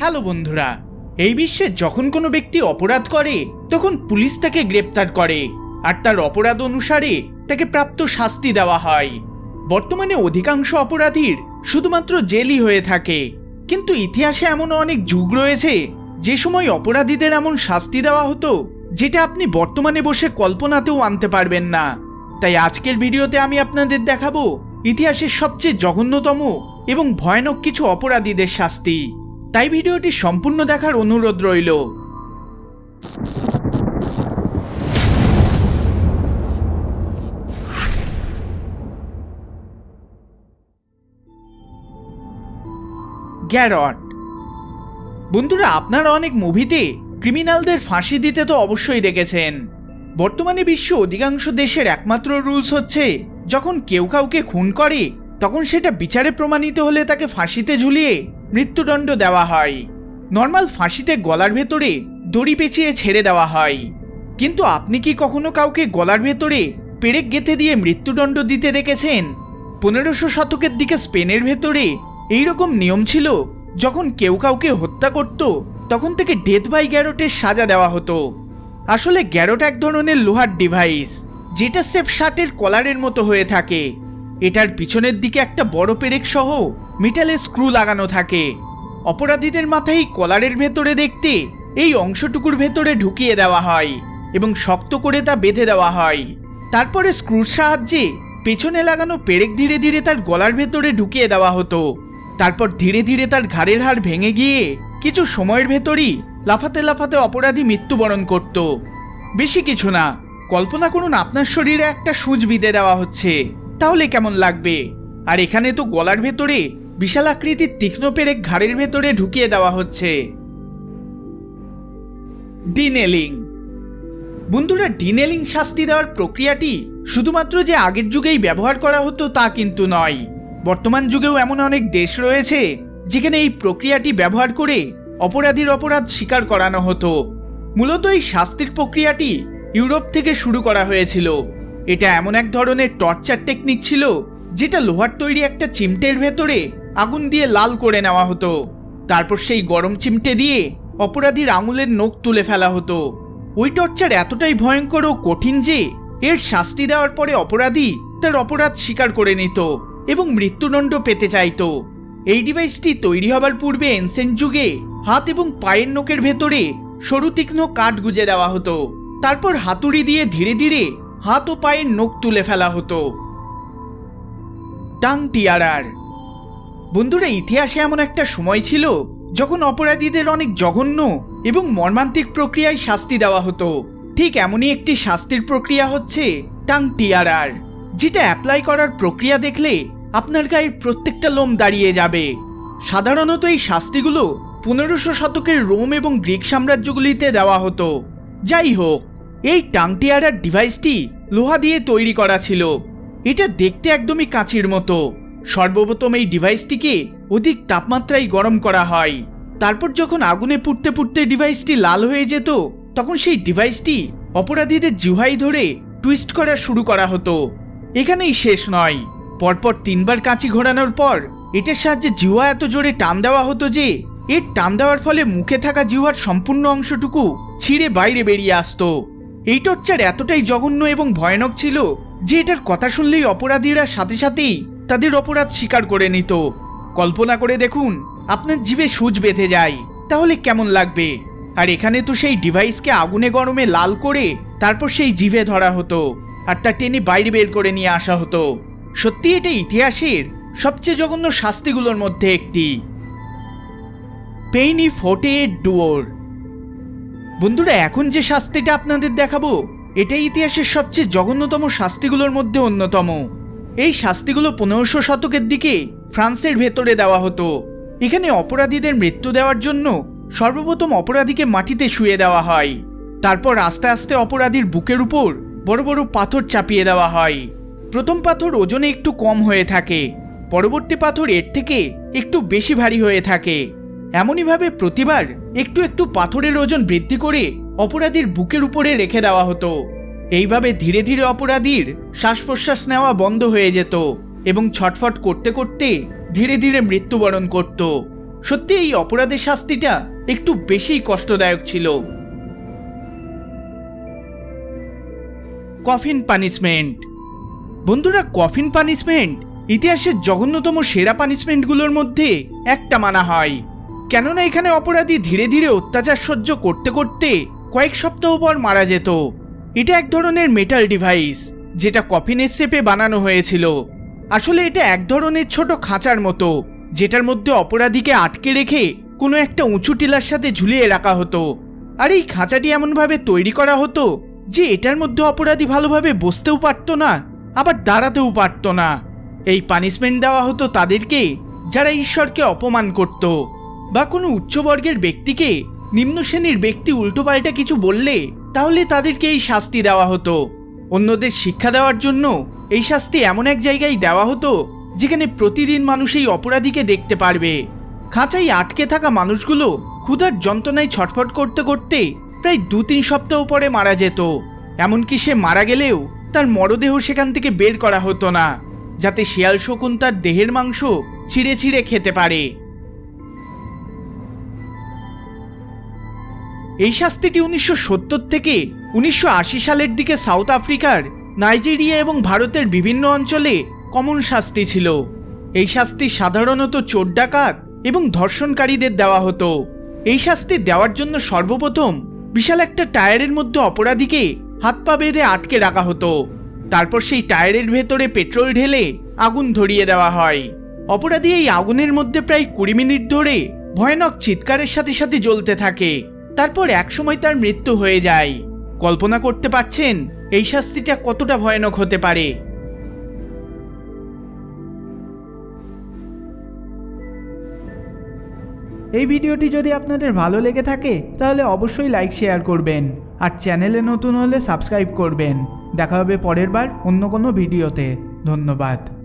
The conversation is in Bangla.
হ্যালো বন্ধুরা, এই বিশ্বে যখন কোনো ব্যক্তি অপরাধ করে, তখন পুলিশ তাকে গ্রেপ্তার করে, আর তার অপরাধ অনুসারে তাকে প্রাপ্ত শাস্তি দেওয়া হয়। বর্তমানে অধিকাংশ অপরাধীর শুধুমাত্র জেলই হয়ে থাকে, কিন্তু ইতিহাসে এমন অনেক যুগ রয়েছে, যে সময় অপরাধীদের এমন শাস্তি দেওয়া হতো, যেটা আপনি বর্তমানে বসে কল্পনাতেও আনতে পারবেন না। তাই আজকের ভিডিওতে আমি আপনাদের দেখাবো, ইতিহাসের সবচেয়ে জঘন্যতম এবং ভয়ানক কিছু অপরাধীদের শাস্তি। তাই ভিডিওটি সম্পূর্ণ দেখার অনুরোধ রইল। গ্যারট। বন্ধুরা, আপনারা অনেক মুভিতে ক্রিমিনালদের ফাঁসি দিতে তো অবশ্যই দেখেছেন বর্তমানে বিশ্ব অধিকাংশ দেশের একমাত্র রুলস হচ্ছে, যখন কেউ কাউকে খুন করে, তখন সেটা বিচারে প্রমাণিত হলে তাকে ফাঁসিতে ঝুলিয়ে মৃত্যুদণ্ড দেওয়া হয়। নর্মাল ফাঁসিতে গলার ভেতরে দড়ি পেঁচিয়ে ছেড়ে দেওয়া হয়। কিন্তু আপনি কি কখনো কাউকে গলার ভেতরে পেরেক গেঁথে দিয়ে মৃত্যুদণ্ড দিতে দেখেছেন? পনেরোশো শতকের দিকে স্পেনের ভেতরে এইরকম নিয়ম ছিল, যখন কেউ কাউকে হত্যা করত, তখন থেকে ডেথ বাই গ্যারোটের সাজা দেওয়া হতো। আসলে গ্যারোট এক ধরনের লোহার ডিভাইস, যেটা সেফ শার্টের কলারের মতো হয়ে থাকে। এটার পিছনের দিকে একটা বড় পেরেক সহ মেটালের স্ক্রু লাগানো থাকে। অপরাধীদের মাথায় কলারের ভেতরে দেখতে এই অংশটুকুর ভেতরে ঢুকিয়ে দেওয়া হয় এবং শক্ত করে তা বেঁধে দেওয়া হয়। তারপরে স্ক্রুর সাহায্যে পেছনে লাগানো পেরেক ধীরে ধীরে তার গলার ভেতরে ঢুকিয়ে দেওয়া হতো। তারপর ধীরে ধীরে তার ঘাড়ের হাড় ভেঙে গিয়ে কিছু সময়ের ভেতরই লাফাতে লাফাতে অপরাধী মৃত্যুবরণ করত। বেশি কিছু না, কল্পনা করুন আপনার শরীরে একটা সুচ বিঁধে দেওয়া হচ্ছে। তাহলে কেমন লাগবে? আর এখানে তো গলার ভেতরে বিশাল আকৃতির তীক্ষ্ণ পেরেক ঘাড়ের ভেতরে ঢুকিয়ে দেওয়া হচ্ছে। ডিনেলিং। বন্ধুরা, ডিনেলিং শাস্তি দেওয়ার প্রক্রিয়াটি শুধুমাত্র যে আগের যুগেই ব্যবহার করা হতো তা কিন্তু নয়। বর্তমান যুগেও এমন অনেক দেশ রয়েছে যেখানে এই প্রক্রিয়াটি ব্যবহার করে অপরাধীর অপরাধ স্বীকার করানো হতো। মূলত এই শাস্তির প্রক্রিয়াটি ইউরোপ থেকে শুরু করা হয়েছিল। এটা এমন এক ধরনের টর্চার টেকনিক ছিল যেটা লোহার তৈরি একটা চিমটের ভেতরে আগুন দিয়ে লাল করে নেওয়া হতো। তারপর সেই গরম চিমটে দিয়ে অপরাধীর আঙুলের নখ তুলে ফেলা হতো। ওই টর্চার এতটাই ভয়ঙ্কর ও কঠিন যে এর শাস্তি দেওয়ার পরে অপরাধী তার অপরাধ স্বীকার করে নিত এবং মৃত্যুদণ্ড পেতে চাইত। এই ডিভাইসটি তৈরি হবার পূর্বে এনসেন্ট যুগে হাত এবং পায়ের নখের ভেতরে সরু তীক্ষ্ণ কাঠ গুজে দেওয়া হতো। তারপর হাতুড়ি দিয়ে ধীরে ধীরে হাত ও পায়ের নখ তুলে ফেলা হতো। Tongue tearer. বন্ধুরা, ইতিহাসে এমন একটা সময় ছিল যখন অপরাধীদের অনেক জঘন্য এবং মর্মান্তিক প্রক্রিয়ায় শাস্তি দেওয়া হতো। ঠিক এমনই একটি শাস্তির প্রক্রিয়া হচ্ছে টাং টিয়ারার, যেটা অ্যাপ্লাই করার প্রক্রিয়া দেখলে আপনার গায়ের প্রত্যেকটা লোম দাঁড়িয়ে যাবে। সাধারণত এই শাস্তিগুলো পনেরোশো শতকের রোম এবং গ্রিক সাম্রাজ্যগুলিতে দেওয়া হতো। যাই হোক, এই টাংটিয়ারার ডিভাইসটি লোহা দিয়ে তৈরি করা ছিল। এটা দেখতে একদমই কাঁচির মতো। সর্বপ্রথম এই ডিভাইসটিকে অধিক তাপমাত্রায় গরম করা হয়। তারপর যখন আগুনে পুড়তে পুড়তে ডিভাইসটি লাল হয়ে যেত, তখন সেই ডিভাইসটি অপরাধীদের জিহাই ধরে টুইস্ট করা শুরু করা হতো। এখানেই শেষ নয়। পরপর তিনবার কাঁচি ঘোরানোর পর এটার সাহায্যে জিহ্বা এত জোরে টান দেওয়া হতো যে, এর টান দেওয়ার ফলে মুখে থাকা জিহ্বার সম্পূর্ণ অংশটুকু ছিঁড়ে বাইরে বেরিয়ে আসতো। এই টর্চার এতটাই জঘন্য এবং ভয়ানক ছিল যে এটার কথা শুনলেই অপরাধীরা সাথে সাথেই তাদের অপরাধ স্বীকার করে নিত। কল্পনা করে দেখুন, আপনার জিভে সুচ বেঁধে যায়, তাহলে কেমন লাগবে? আর এখানে তো সেই ডিভাইসকে আগুনে গরমে লাল করে তারপর সেই জিভে ধরা হতো, আর তা টেনে বাইরে বের করে নিয়ে আসা হতো। সত্যি এটা ইতিহাসের সবচেয়ে জঘন্য শাস্তিগুলোর মধ্যে একটি। পেইনি ফোর্টে ডুয়োর। বন্ধুরা, এখন যে শাস্তিটা আপনাদের দেখাবো, এটাই ইতিহাসের সবচেয়ে জঘন্যতম শাস্তিগুলোর মধ্যে অন্যতম। এই শাস্তিগুলো পনেরোশো শতকের দিকে ফ্রান্সের ভেতরে দেওয়া হতো। এখানে অপরাধীদের মৃত্যু দেওয়ার জন্য সর্বপ্রথম অপরাধীকে মাটিতে শুয়ে দেওয়া হয়। তারপর আস্তে আস্তে অপরাধীর বুকের উপর বড় বড় পাথর চাপিয়ে দেওয়া হয়। প্রথম পাথর ওজনে একটু কম হয়ে থাকে, পরবর্তী পাথর এর থেকে একটু বেশি ভারী হয়ে থাকে। এমনইভাবে প্রতিবার একটু একটু পাথরের ওজন বৃদ্ধি করে অপরাধীর বুকের উপরে রেখে দেওয়া হতো। এইভাবে ধীরে ধীরে অপরাধীর শ্বাস প্রশ্বাস নেওয়া বন্ধ হয়ে যেত এবং ছটফট করতে করতে ধীরে ধীরে মৃত্যুবরণ করত। সত্যি এই অপরাধের শাস্তিটা একটু বেশিই কষ্টদায়ক ছিল। Coffin punishment. বন্ধুরা, কফিন পানিশমেন্ট ইতিহাসের জঘন্যতম সেরা পানিশমেন্টগুলোর মধ্যে একটা মানা হয়। কেননা এখানে অপরাধী ধীরে ধীরে অত্যাচার সহ্য করতে করতে কয়েক সপ্তাহ পর মারা যেত। এটা এক ধরনের মেটাল ডিভাইস যেটা কফিনের শেপে বানানো হয়েছিল। আসলে এটা এক ধরনের ছোট খাঁচার মতো, যেটার মধ্যে অপরাধীকে আটকে রেখে কোনো একটা উঁচু টিলার সাথে ঝুলিয়ে রাখা হতো। আর এই খাঁচাটি এমনভাবে তৈরি করা হতো যে এটার মধ্যে অপরাধী ভালোভাবে বসতেও পারতো না, আবার দাঁড়াতেও পারতো না। এই পানিশমেন্ট দেওয়া হতো তাদেরকে, যারা ঈশ্বরকে অপমান করত। বা কোনো উচ্চবর্গের ব্যক্তিকে নিম্ন শ্রেণির ব্যক্তি উল্টোপাল্টা কিছু বললে তাহলে তাদেরকে এই শাস্তি দেওয়া হতো। অন্যদের শিক্ষা দেওয়ার জন্য এই শাস্তি এমন এক জায়গায় দেওয়া হতো যেখানে প্রতিদিন মানুষ এই অপরাধীকে দেখতে পারবে। খাঁচাই আটকে থাকা মানুষগুলো ক্ষুধার যন্ত্রণায় ছটফট করতে করতে প্রায় দু তিন সপ্তাহ পরে মারা যেত। এমনকি সে মারা গেলেও তার মরদেহ সেখান থেকে বের করা হতো না, যাতে শিয়াল শকুন তার দেহের মাংস ছিঁড়ে ছিঁড়ে খেতে পারে। এই শাস্তিটি উনিশশো সত্তর থেকে উনিশশো আশি সালের দিকে সাউথ আফ্রিকার, নাইজেরিয়া এবং ভারতের বিভিন্ন অঞ্চলে কমন শাস্তি ছিল। এই শাস্তি সাধারণত চোর ডাকাত এবং ধর্ষণকারীদের দেওয়া হতো। এই শাস্তি দেওয়ার জন্য সর্বপ্রথম বিশাল একটা টায়ারের মধ্যে অপরাধীকে হাত পা বেঁধে আটকে রাখা হতো। তারপর সেই টায়ারের ভেতরে পেট্রোল ঢেলে আগুন ধরিয়ে দেওয়া হয়। অপরাধী এই আগুনের মধ্যে প্রায় কুড়ি মিনিট ধরে ভয়ানক চিৎকারের সাথে সাথে জ্বলতে থাকে। তারপর একসময় তার মৃত্যু হয়ে যায়। কল্পনা করতে পারছেন, এই শাস্তিটা কতটা ভয়ানক হতে পারে। এই ভিডিওটি যদি আপনাদের ভালো লেগে থাকে, তাহলে অবশ্যই লাইক, শেয়ার করবেন। আর চ্যানেলে নতুন হলে সাবস্ক্রাইব করবেন। দেখা হবে পরের বার অন্য কোনো ভিডিওতে। ধন্যবাদ।